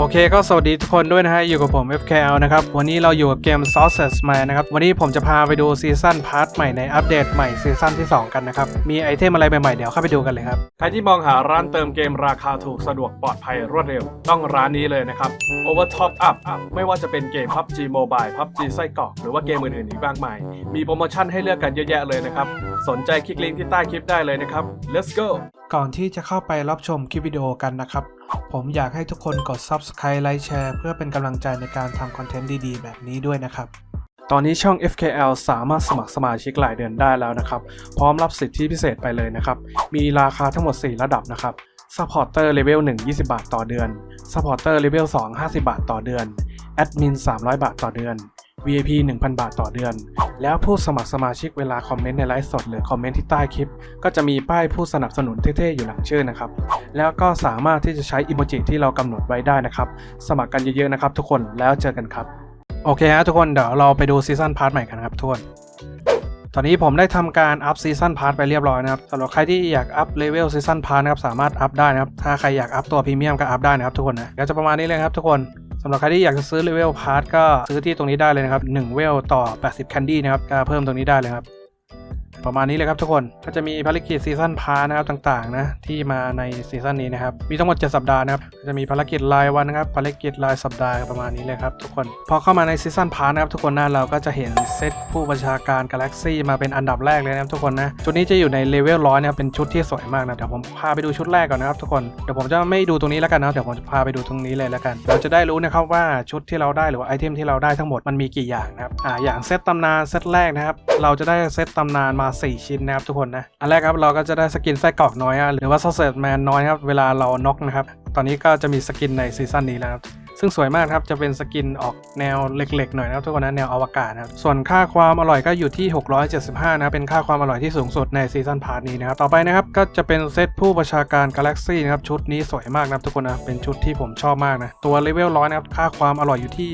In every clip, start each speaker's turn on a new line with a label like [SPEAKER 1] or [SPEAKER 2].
[SPEAKER 1] โอเคก็สวัสดีทุกคนด้วยนะฮะ อยู่กับผม FKL นะครับ วันนี้เราอยู่กับเกม Sauces Man นะครับ วันนี้ผมจะพาไปดูซีซั่นพาร์ทใหม่ในอัปเดตใหม่ซีซั่นที่ 2 กันนะครับ มีไอเทมอะไรใหม่ๆเดี๋ยวเข้าไปดูกันเลยครับ ใครที่มองหาร้านเติมเกมราคาถูกสะดวกปลอดภัยรวดเร็ว ต้องร้านนี้เลยนะครับ Over Top Up ไม่ว่าจะเป็นเกม PUBG Mobile PUBG ไส้กรอกหรือว่าเกมอื่นๆอีกมากมาย มีโปรโมชั่นให้เลือกกันเยอะแยะเลยนะครับสนใจคลิกลิงก์ที่ใต้คลิปได้เลยนะครับ let's go ก่อนที่จะเข้าไปรับชมคลิปวิดีโอกันนะครับ ผมอยากให้ทุกคนกด Subscribe ไลค์แชร์เพื่อเป็นกำลังใจในการทำคอนเทนต์ดีๆ แบบนี้ด้วยนะครับ ตอนนี้ช่อง FKL สามารถสมัครสมาชิกรายเดือนได้แล้วนะครับ พร้อมรับสิทธิพิเศษไปเลยนะครับ มีราคาทั้งหมด 4 ระดับนะครับ Supporter Level 1 20 บาทต่อเดือน Supporter Level 2 50 บาทต่อเดือน Admin 300 บาทต่อเดือน VIP 1,000 บาทต่อเดือน แล้วผู้สมัครสมาชิกเวลาคอมเมนต์ในไลฟ์สดหรือคอมเมนต์ที่ใต้คลิป ก็จะมีป้ายผู้สนับสนุนเท่ๆอยู่หลังชื่อนะครับ แล้วก็สามารถที่จะใช้อิโมจิที่เรากำหนดไว้ได้นะครับ สมัครกันเยอะๆนะครับทุกคนแล้วเจอกันครับ โอเคฮะทุกคนเดี๋ยวเราไปดูซีซั่นพาร์ทใหม่กันครับทุกคนตอนนี้ผมได้ทำการอัพซีซันพาร์ทไปเรียบร้อยนะครับสำหรับใครที่อยากอัพเลเวลซีซันพาร์ทนะครับสามารถอัพได้นะครับถ้าใครอยากอัพตัวพรีเมียมก็อัพได้นะครับทุกคนนะเดี๋ยวจะประมาณนี้เลยครับทุกคน สำหรับใครที่อยากจะซื้อเลเวลพาร์ทก็ซื้อที่ตรงนี้ได้เลยนะครับ1เวลต่อ 80 แคนดี้นะครับก็เพิ่มตรงนี้ได้เลยครับ ประมาณนี้เลยครับทุกคนก็จะมีภารกิจซีซั่นพานะครับต่างๆนะที่มาในซีซั่นนี้นะครับมีทั้งหมด7สัปดาห์นะครับจะมีภารกิจรายวันนะครับภารกิจรายสัปดาห์ประมาณนี้เลยครับทุกคนพอเข้ามาในซีซั่นพานะครับทุกคนนะเราก็จะเห็นเซตผู้บัญชาการกาแล็กซี่มาเป็นอันดับแรกเลยนะครับทุกคนนะชุดนี้จะอยู่ในเลเวลร้อยนะครับเป็นชุดที่สวยมากนะเดี๋ยวผมพาไปดูชุดแรกก่อนนะครับทุกคนเดี๋ยวผมจะไม่ดูตรงนี้แล้วกันนะเดี๋ยวผมจะพาไปดูตรงนี้เลยแล้วกัน เราจะได้รู้นะครับว่าชุดที่เราได้หรือว่าไอเทมที่เราได้ทั้งหมดมันมีกี่อย่างนะครับอ่าอย่างเซตตำนานเซตแรกนะครับเราจะได้เซตตำนานมา4 ชิ้นนะครับทุกคนนะ อันแรกครับเราก็จะได้สกินไส้กรอกน้อยหรือว่าซอสเซจแมนน้อยครับเวลาเราน็อกนะครับ ตอนนี้ก็จะมีสกินในซีซั่นนี้แล้วครับ ซึ่งสวยมากครับจะเป็นสกินออกแนวเล็กๆหน่อยนะครับทุกคนนะแนวอวกาศนะครับส่วนค่าความอร่อยก็อยู่ที่ 675 นะครับเป็นค่าความอร่อยที่สูงสุดในซีซั่นพาร์ทนี้นะครับต่อไปนะครับก็จะเป็นเซตผู้ประชาการกาแล็กซี่นะครับชุดนี้สวยมากนะครับทุกคนนะเป็นชุดที่ผมชอบมากนะตัวเลเวลร้อยนะครับค่าความอร่อยอยู่ที่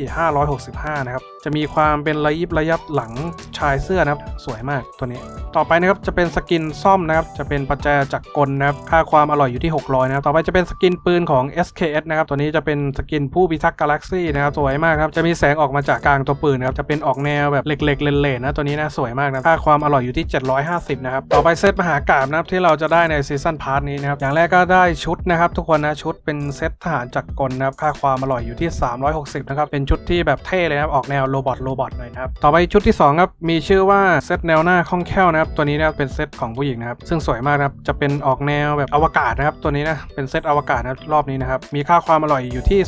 [SPEAKER 1] 565 นะครับจะมีความเป็นระยิบระยับหลังชายเสื้อนะครับสวยมากตัวนี้ ต่อไปนะครับจะเป็นสกินซ่อมนะครับจะเป็นปัจจัยจากกลนะครับค่าความอร่อยอยู่ที่ 600 นะครับต่อไปจะเป็นสกินปืนของ SKS นะครับตัวนี้จะเป็นสกินผู้พิทักษ์กาแล็กซี่นะครับสวยมากครับจะมีแสงออกมาจากกลางตัวปืนนะครับจะเป็นออกแนวแบบเหล็กๆเลนๆนะตัวนี้นะสวยมากนะค่าความอร่อยอยู่ที่ 750นะครับต่อไปเซตมหากราบนะครับที่เราจะได้ในซีซั่นพาร์ทนี้นะครับอย่างแรกก็ได้ชุดนะครับทุกคนนะชุดเป็นเซตทหารจักรกลนะครับค่าความอร่อยอยู่ที่ 360นะครับเป็นชุดที่แบบเท่เลยนะครับออกแนวโรบอทโรบอทหน่อยนะครับต่อไปชุดที่2ครับมีชื่อว่าเซตแนวหน้าคล่องแคล่วนะครับตัวนี้นะเป็นเซตของผู้หญิงนะครับซึ่งสวยมากนะครับจะเป็นออกแนวแบบอวกาศนะครับตัวนี้นะเป็นเซตอวกาศนะครับรอบนี้นะครับมีค่าความอร่อยอยู่ที่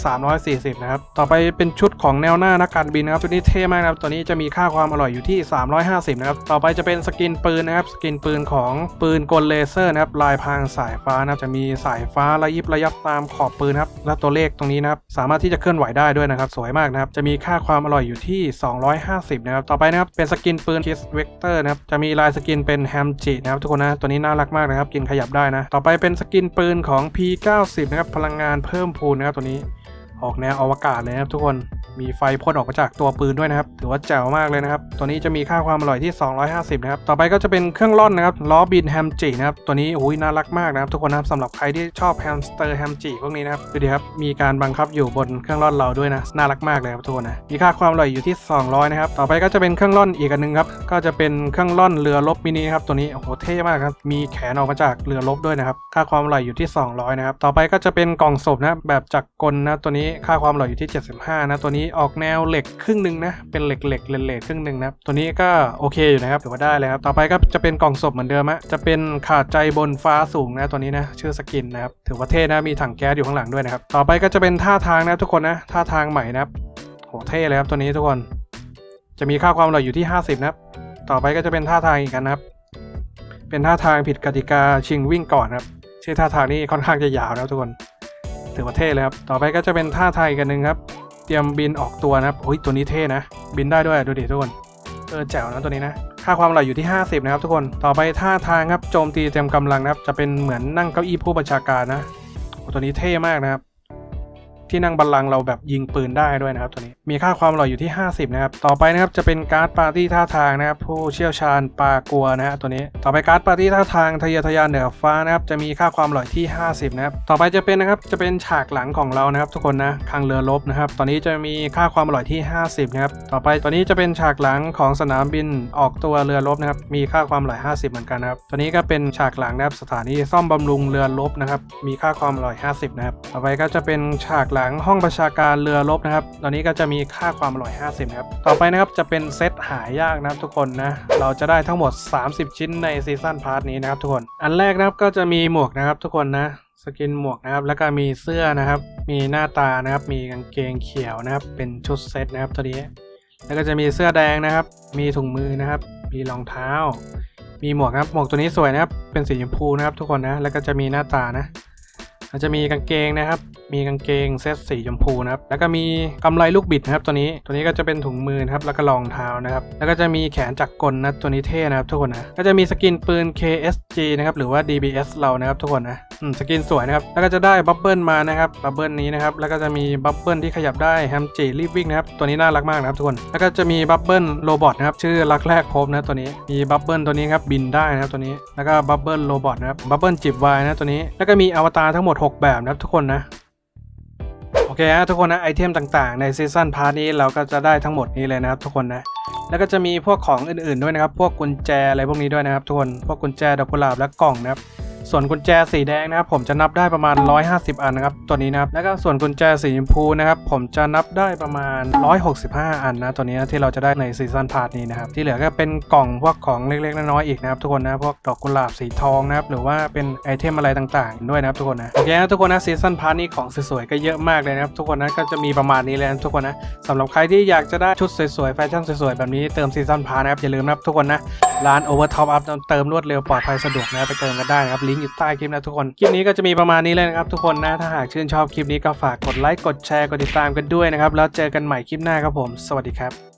[SPEAKER 1] 340นะครับ ต่อไปเป็นชุดของแนวหน้านักการบินนะครับชุดนี้เท่มากนะครับตัวนี้จะมีค่าความอร่อยอยู่ที่ 350 นะครับ ต่อไปจะเป็นสกินปืนนะครับ สกินปืนของปืนกลเลเซอร์นะครับ ลายพรางสายฟ้านะครับ จะมีสายฟ้าระยิบระยับตามขอบปืนครับ และตัวเลขตรงนี้นะครับ สามารถที่จะเคลื่อนไหวได้ด้วยนะครับ สวยมากนะครับ จะมีค่าความอร่อยอยู่ที่ 250 นะครับ ต่อไปนะครับ เป็นสกินปืนคิสเวกเตอร์นะครับ จะมีลายสกินเป็นแฮมจินะครับทุกคนนะ ตัวนี้น่ารักมากนะครับ กินขยับได้นะ ต่อไปเป็นสกินปืนของ P90 นะครับ พลังงานเพิ่มพูนนะครับตัวนี้ ออกแนวอวกาศเลยครับทุกคน มีไฟพ่นออกมาจากตัวปืนด้วยนะครับ ถือว่าแจ๋วมากเลยนะครับ ตัวนี้จะมีค่าความอร่อยที่ 250 นะครับ ต่อไปก็จะเป็นเครื่องร่อนนะครับ ล้อบินแฮมจินะครับ ตัวนี้อุ้ยน่ารักมากนะครับ ทุกคนนะครับสำหรับใครที่ชอบแฮมสเตอร์แฮมจิพวกนี้นะครับ ดูดิครับ มีการบังคับอยู่บนเครื่องร่อนเราด้วยนะ น่ารักมากเลยครับทุกคนนะ มีค่าความอร่อยอยู่ที่ 200 นะครับ ต่อไปก็จะเป็นเครื่องร่อนอีกอันหนึงครับ ก็จะเป็นเครื่องร่อนเรือรบมินิครับ ตัวนี้โอ้โหเท่มากครับ มีแขนออกมาจากเรือรบด้วยนะครับ ค่าความอร่อยอยู่ที่ 200 นะครับ ต่อไปก็จะเป็นกล่องศพนะแบบจักรกลนะ ตัวนี้ค่าความอร่อยอยู่ที่ 75 นะ ตัวนี้ออกแนวเหล็กครึ่งหนึ่งนะ เป็นเหล็กเหล็กเลนเลครึ่งหนึ่งนะ ตัวนี้ก็โอเคอยู่นะครับถือว่าได้เลยครับ ต่อไปก็จะเป็นกล่องศพเหมือนเดิมฮะจะเป็นขาดใจบนฟ้าสูงนะตัวนี้นะชื่อสกินนะครับถือว่าเท่นะมีถังแก๊สอยู่ข้างหลังด้วยนะครับต่อไปก็จะเป็นท่าทางนะทุกคนนะท่าทางใหม่นะครับโหเท่เลยครับตัวนี้ทุกคนจะมีค่าความอร่อยอยู่ที่ 50 นะครับ ต่อไปก็จะเป็นท่าทางอีกกันนะครับ เป็นท่าทางผิดกติกาชิงวิ่งก่อนครับ ชื่อท่าทางนี้ค่อนข้างจะยาวนะทุกคน ถือว่าเท่เลยครับ ต่อไปก็จะเป็นท่าทางอีกอันหนึ่งครับ เตรียมบินออกตัวนะครับโอ้ยตัวนี้เท่นะ บินได้ด้วยดูดิทุกคนเออแจ๋วนะตัวนี้นะ ค่าความอร่อยู่ที่ 50 นะครับทุกคน ต่อไปท่าทางครับ โจมตีเต็มกำลังนะครับ จะเป็นเหมือนนั่งเก้าอี้ผู้บัญชาการนะโอ้ตัวนี้เท่มากนะครับ ที่นั่งบัลลังก์เราแบบยิงปืนได้ด้วยนะครับตัวนี้มีค่าความอร่อยอยู่ที่ 50 นะครับ ต่อไปนะครับจะเป็นการ์ดปาร์ตี้ท่าทางนะครับผู้เชี่ยวชาญปลากัวนะฮะตัวนี้ ต่อไปการ์ดปาร์ตี้ท่าทางทะเยอทะยานเหนือฟ้านะครับจะมีค่าความอร่อยที่ 50 นะครับ ต่อไปจะเป็นนะครับจะเป็นฉากหลังของเรานะครับ ทุกคนนะคังเรือรบนะครับ ตอนนี้จะมีค่าความอร่อยที่ 50 นะครับ ต่อไปตัวนี้จะเป็นฉากหลังของสนามบินออกตัวเรือรบนะครับ มีค่าความอร่อย 50 เหมือนกันนะครับ ตัวนี้ก็เป็นฉากหลังนะครับสถานีซ่อมบำรุงเรือรบนะครับ มีค่าความอร่อย 50 นะครับ ต่อไปก็จะเป็นฉากหลังห้องประชาการเรือรบนะครับ ตอนนี้ก็จะมีค่าความอร่อย 50ครับ ต่อไปนะครับจะเป็นเซตหายากนะครับทุกคนนะ เราจะได้ทั้งหมด 30 ชิ้นในซีซั่นพาร์ทนี้นะครับทุกคน อันแรกนะครับก็จะมีหมวกนะครับทุกคนนะสกินหมวกนะครับ แล้วก็มีเสื้อนะครับ มีหน้าตานะครับ มีกางเกงเขียวนะครับ เป็นชุดเซตนะครับตัวนี้ แล้วก็จะมีเสื้อแดงนะครับ มีถุงมือนะครับ มีรองเท้า มีหมวกนะครับ หมวกตัวนี้สวยนะครับ เป็นสีชมพูนะครับ ทุกคนนะ แล้วก็จะมีหน้าตานะแล้วจะมีกางเกงนะครับมีกางเกงเซตสีชมพูนะครับ แล้วก็มีกำไลลูกบิดนะครับตัวนี้ ตัวนี้ก็จะเป็นถุงมือนะครับ แล้วก็รองเท้านะครับ แล้วก็จะมีแขนจักรกลนะตัวนี้เท่นะครับทุกคนนะ ก็จะมีสกินปืน KSG นะครับ หรือว่า DBS เรานะครับทุกคนนะ อืม สกินสวยนะครับ แล้วก็จะได้บับเบิลมานะครับ บับเบิลนี้นะครับ แล้วก็จะมีบับเบิลที่ขยับได้แฮมจีรีบวิ่งนะครับ ตัวนี้น่ารักมากนะครับทุกคน แล้วก็จะมีบับเบิลโรบอทนะครับ ชื่อรักแรกพบนะตัวนี้ มีบับเบิลตัวนี้ครับ บินได้นะครับตัวนี้ แล้วก็บับเบิลโรบอทนะครับ บับเบิลจิบวายนะตัวนี้ แล้วก็มีอวตารทั้งหมด 6 แบบนะครับทุกคนนะ เคฮะทุกคนนะไอเทมต่างๆ ในซีซั่นพาร์ทนี้เราก็จะได้ทั้งหมดนี้เลยนะครับทุกคนนะแล้วก็จะมีพวกของอื่นๆด้วยนะครับ พวกกุญแจอะไรพวกนี้ด้วยนะครับทุกคน พวกกุญแจดอกกุหลาบและกล่องนะครับ ส่วนกุญแจสีแดงนะครับผมจะนับได้ประมาณ 150 อันนะครับตัวนี้นะครับแล้วก็ส่วนกุญแจสีชมพูนะครับผมจะนับได้ประมาณ 165 อันนะตัวนี้นะที่เราจะได้ในซีซั่นพาร์ทนี้นะครับที่เหลือก็เป็นกล่องพวกของเล็กๆน้อยๆอีกนะครับทุกคนนะพวกดอกกุหลาบสีทองนะครับหรือว่าเป็นไอเทมอะไรต่างๆ ด้วยนะครับทุกคนนะโอเคนะทุกคนนะซีซั่นพาร์ทนี้ของสวยๆก็เยอะมากเลยนะครับทุกคนนะก็จะมีประมาณนี้เลยนะทุกคนนะสำหรับใครที่อยากจะได้ชุดสวยๆแฟชั่นสวยๆแบบนี้เติมซีซั่นพาร์ทนะครับอย่าลืมนะครับทุกคนนะร้าน Over Top Up เติมรวดเร็วปลอดภัยสะดวกนะไปเติมกันได้นะครับลิงก์อยู่ใต้คลิปนะทุกคน คลิปนี้ก็จะมีประมาณนี้เลยนะครับทุกคนนะ ถ้าหากชื่นชอบคลิปนี้ก็ฝากกดไลค์ กดแชร์ กดติดตามกันด้วยนะครับ แล้วเจอกันใหม่คลิปหน้าครับผม สวัสดีครับ